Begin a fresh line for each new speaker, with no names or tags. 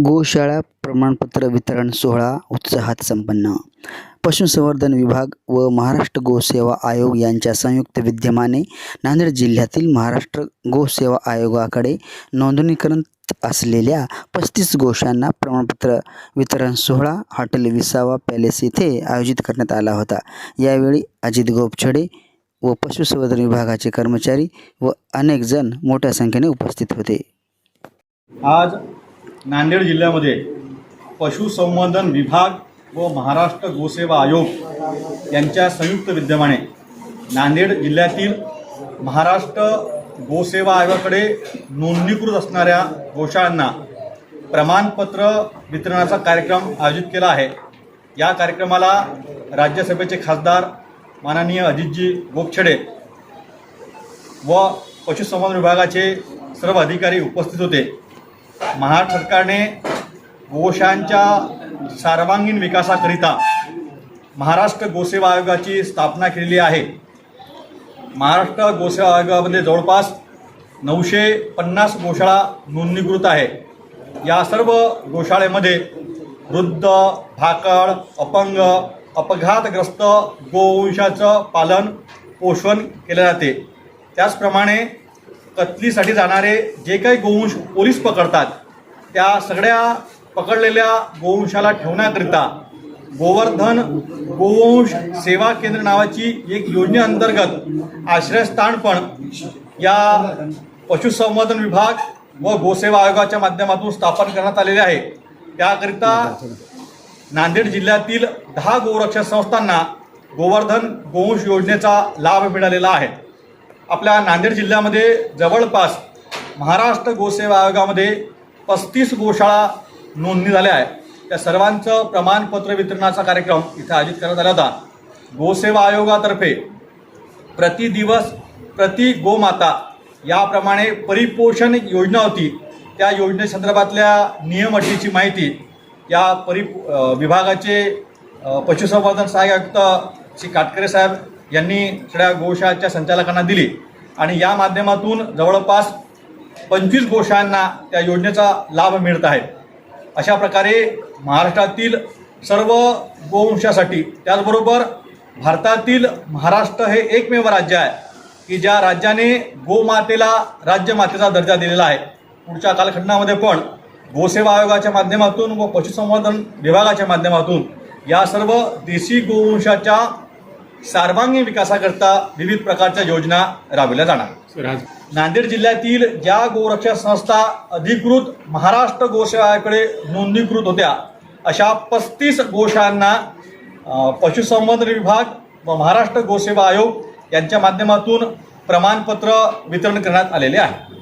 गोशाळा प्रमाणपत्र वितरण सोहळा उत्साहात संपन्न. पशुसंवर्धन विभाग व महाराष्ट्र गोसेवा आयोग यांच्या संयुक्त विद्यमाने नांदेड जिल्ह्यातील महाराष्ट्र गोसेवा आयोगाकडे नोंदणीकरण असलेल्या पस्तीस गोशांना प्रमाणपत्र वितरण सोहळा हॉटेल विसावा पॅलेस येथे आयोजित करण्यात आला होता. यावेळी अजित गोपछडे व पशुसंवर्धन विभागाचे कर्मचारी व अनेक जण मोठ्या संख्येने उपस्थित होते.
आज नांदेड जिल्ह्यामध्ये पशुसंवर्धन विभाग व महाराष्ट्र गोसेवा आयोग यांच्या संयुक्त विद्यमाने नांदेड जिल्ह्यातील महाराष्ट्र गोसेवा आयोगाकडे नोंदणीकृत असणाऱ्या गोशाळांना प्रमाणपत्र वितरणाचा कार्यक्रम आयोजित केला आहे. या कार्यक्रमाला राज्यसभेचे खासदार माननीय अजितजी गोपछडे व पशुसंवर्धन विभागाचे सर्व अधिकारी उपस्थित होते. महाराष्ट्र सरकारने गोशांच्या सर्वांगीण विकासाकरिता महाराष्ट्र गोसेवा आयोगाची स्थापना केलेली आहे. महाराष्ट्र गोसेवा आयोगामध्ये जवळपास नऊशे पन्नास गोशाळा नोंदणीकृत आहे. या सर्व गोशाळेमध्ये वृद्ध भाकड अपंग अपघातग्रस्त गोवंशाचं पालन पोषण केले जाते. त्याचप्रमाणे कत्लीसाठी जाणारे जे काही गोवंश पोलीस पकडतात त्या सगळ्या पकडलेल्या गोवंशाला ठेवण्याकरिता गोवर्धन गोवंश सेवा केंद्र नावाची एक योजनेअंतर्गत आश्रयस्थान पण या पशुसंवर्धन विभाग व गोसेवा आयोगाच्या माध्यमातून स्थापन करण्यात आलेले आहे. त्याकरिता नांदेड जिल्ह्यातील दहा गोरक्षक संस्थांना गोवर्धन गोवंश योजनेचा लाभ मिळालेला आहे. आपल्या नांदेड जिल्ह्यामध्ये जवळपास महाराष्ट्र गोसेवा आयोगामध्ये पस्तीस गोशाळा नोंदणी झाल्या आहे त्या सर्वांचं प्रमाणपत्र वितरणाचा कार्यक्रम इथं आयोजित करण्यात आला होता. गोसेवा आयोगातर्फे प्रति दिवस प्रति गोमाता याप्रमाणे परिपोषण योजना होती. त्या योजनेसंदर्भातल्या नियम अटीची माहिती या परि विभागाचे पशुसंवर्धन सहाय्यक आयुक्त श्री काटकरे साहेब यांनी सगळ्या गोशाळाच्या संचालकांना दिली. आणि या माध्यमातून जवळपास पंचवीस गोशाळांना त्या योजनेचा लाभ मिळत आहे. अशा प्रकारे महाराष्ट्रातील सर्व गोवंशासाठी त्याचबरोबर भारतातील महाराष्ट्र हे एकमेव राज्य आहे की ज्या राज्याने गोमातेला राज्यमातेचा दर्जा दिलेला आहे. पुढच्या कालखंडामध्ये पण गोसेवा आयोगाच्या माध्यमातून व पशुसंवर्धन विभागाच्या माध्यमातून या सर्व देशी गोवंशाच्या सर्वांगीण विकासाकरता विविध प्रकारच्या योजना राबविल्या जाणार. नांदेड जिल्ह्यातील ज्या गोरक्षक संस्था अधिकृत महाराष्ट्र गोसेवाकडे नोंदणीकृत होत्या अशा पस्तीस गोशाळांना पशुसंवर्धन विभाग व महाराष्ट्र गोसेवा आयोग यांच्या माध्यमातून प्रमाणपत्र वितरण करण्यात आलेले आहे.